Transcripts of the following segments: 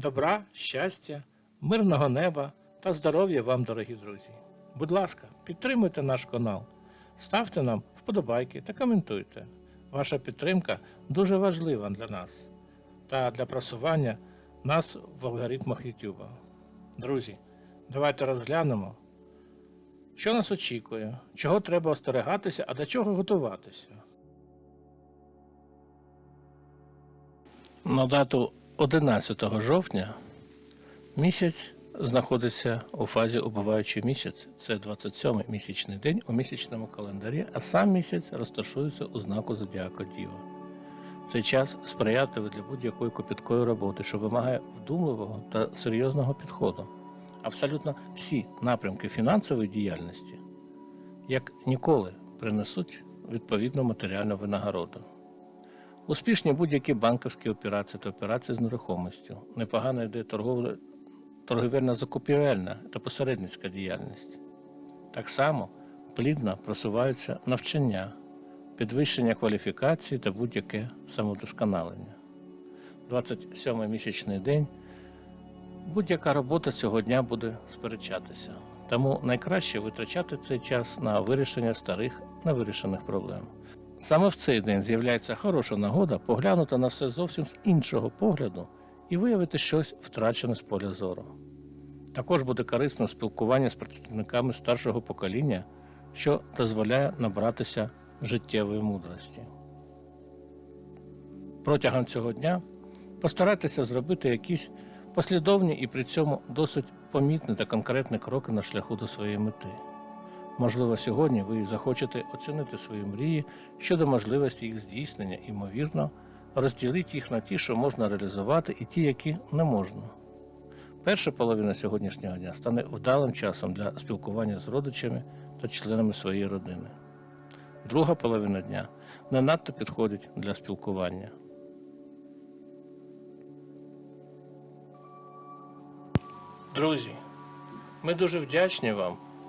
Добра, щастя, мирного неба та здоров'я вам, дорогі друзі. Будь ласка, підтримуйте наш канал, ставте нам вподобайки та коментуйте. Ваша підтримка дуже важлива для нас та для просування нас в алгоритмах YouTube. Друзі, давайте розглянемо, що нас очікує, чого треба остерегатися, а до чого готуватися. На дату 11 жовтня місяць знаходиться у фазі убиваючий місяць. Це 27-й місячний день у місячному календарі, а сам місяць розташується у знаку Зодіака Діва. Цей час сприятливий для будь-якої копіткої роботи, що вимагає вдумливого та серйозного підходу. Абсолютно всі напрямки фінансової діяльності, як ніколи, принесуть відповідну матеріальну винагороду. Успішні будь-які банківські операції та операції з нерухомістю. Непогано йде торговля, торговельна закупівельна та посередницька діяльність. Так само плідно просуваються навчання, підвищення кваліфікації та будь-яке самовдосконалення. 27-й місячний день будь-яка робота цього дня буде сперечатися. Тому найкраще витрачати цей час на вирішення старих невирішених проблем. Саме в цей день з'являється хороша нагода поглянути на все зовсім з іншого погляду і виявити щось втрачене з поля зору. Також буде корисно спілкування з представниками старшого покоління, що дозволяє набратися життєвої мудрості. Протягом цього дня постарайтеся зробити якісь послідовні і при цьому досить помітні та конкретні кроки на шляху до своєї мети. Можливо, сьогодні ви захочете оцінити свої мрії щодо можливості їх здійснення, і, ймовірно, розділити їх на ті, що можна реалізувати, і ті, які не можна. Перша половина сьогоднішнього дня стане вдалим часом для спілкування з родичами та членами своєї родини. Друга половина дня не надто підходить для спілкування. Друзі, ми дуже вдячні вам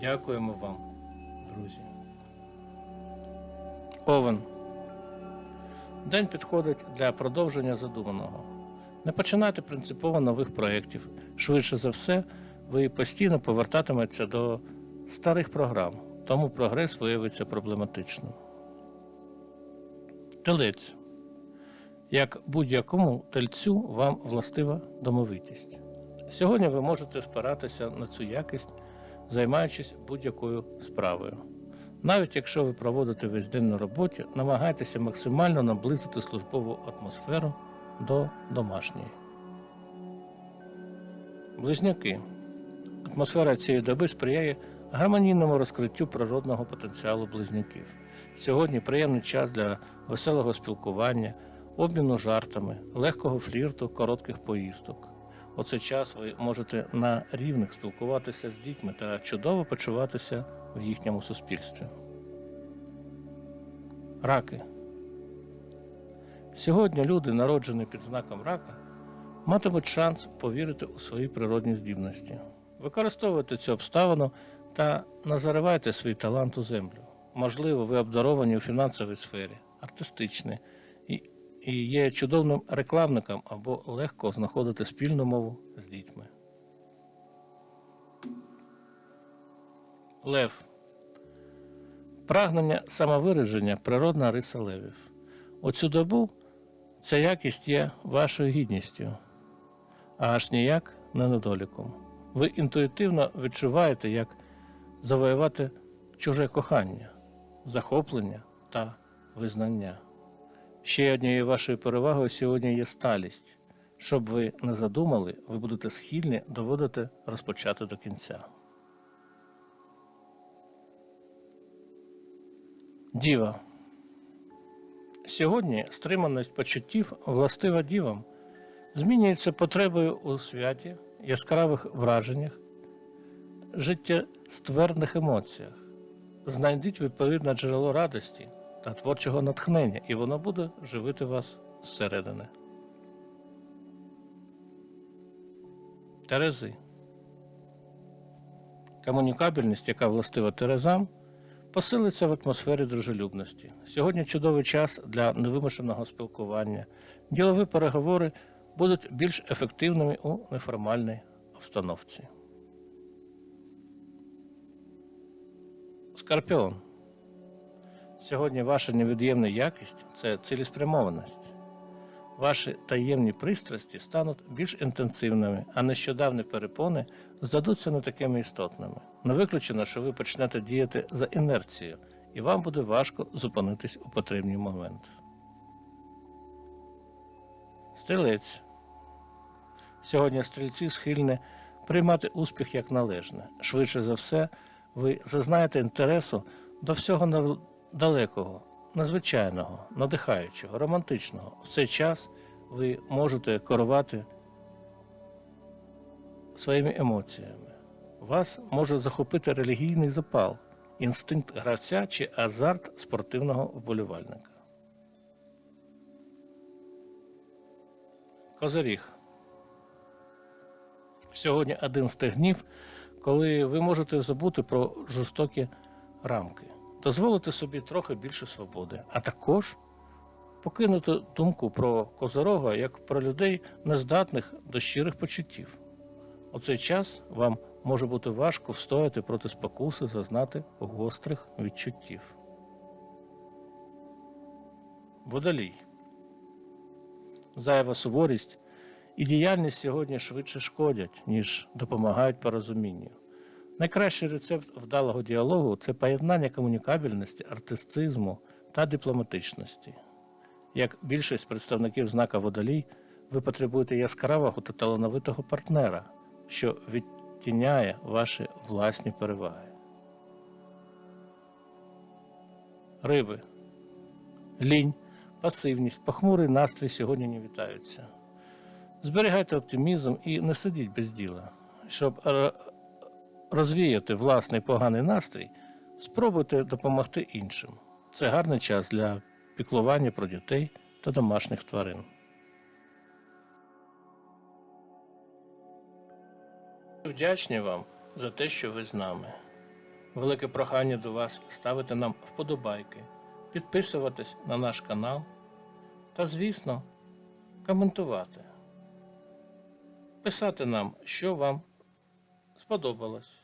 Дякуємо вам, друзі. Овен. День підходить для продовження задуманого. Не починайте принципово нових проєктів. Швидше за все, ви постійно повертатиметеся до старих програм, тому прогрес виявиться проблематичним. Телець. Як будь-якому тельцю вам властива домовитість. Сьогодні ви можете спиратися на цю якість, займаючись будь-якою справою. Навіть якщо ви проводите весь день на роботі, намагайтеся максимально наблизити службову атмосферу до домашньої. Близнюки. Атмосфера цієї доби сприяє гармонійному розкриттю природного потенціалу близнюків. Сьогодні приємний час для веселого спілкування, обміну жартами, легкого флірту, коротких поїздок. У цей час ви можете на рівних спілкуватися з дітьми та чудово почуватися в їхньому суспільстві. Раки. Сьогодні люди, народжені під знаком рака, матимуть шанс повірити у свої природні здібності. Використовуйте цю обставину та назаривайте свій талант у землю. Можливо, ви обдаровані у фінансовій сфері, артистичній і, є чудовним рекламником або легко знаходити спільну мову з дітьми. Лев. Прагнення самовираження природна риса левів. У цю добу ця якість є вашою гідністю, а аж ніяк не недоліком. Ви інтуїтивно відчуваєте, як завоювати чуже кохання, захоплення та визнання. Ще однією вашою перевагою сьогодні є сталість. Щоб ви не задумали, ви будете схильні доводити розпочати до кінця. Діва. Сьогодні стриманість почуттів властива дівам, змінюється потребою у святі, яскравих враженнях, життєстверних емоціях. Знайдіть відповідне джерело радості та творчого натхнення, і воно буде живити вас зсередини. Терези. Комунікабельність, яка властива Терезам, посилиться в атмосфері дружелюбності. Сьогодні чудовий час для невимушеного спілкування. Ділові переговори будуть більш ефективними у неформальній обстановці. Скорпіон. Сьогодні ваша невід'ємна якість це цілеспрямованість. Ваші таємні пристрасті стануть більш інтенсивними, а нещодавні перепони здадуться не такими істотними. Не виключено, що ви почнете діяти за інерцією, і вам буде важко зупинитись у потрібний момент. Стрілець. Сьогодні стрільці схильні приймати успіх як належне. Швидше за все, ви зазнаєте інтересу до всього далекого, незвичайного, надихаючого, романтичного. В цей час ви можете керувати своїми емоціями. Вас може захопити релігійний запал, інстинкт гравця чи азарт спортивного вболівальника. Козиріг. Сьогодні один з тих днів, коли ви можете забути про жорстокі рамки, дозволити собі трохи більше свободи, а також покинути думку про козорога як про людей, нездатних до щирих почуттів. У цей час вам може бути важко встояти проти спокуси, зазнати гострих відчуттів. Водолій. Зайва суворість і діяльність сьогодні швидше шкодять, ніж допомагають порозумінню. Найкращий рецепт вдалого діалогу це поєднання комунікабельності, артистизму та дипломатичності. Як більшість представників знака водолій, ви потребуєте яскравого та талановитого партнера, що відтіняє ваші власні переваги. Риби. Лінь, пасивність, похмурий настрій сьогодні не вітаються. Зберігайте оптимізм і не сидіть без діла. Щоб розвіяти власний поганий настрій, спробуйте допомогти іншим. Це гарний час для піклування про дітей та домашніх тварин. Вдячні вам за те, що ви з нами. Велике прохання до вас ставити нам вподобайки, підписуватись на наш канал та, звісно, коментувати. Писати нам, що вам сподобалось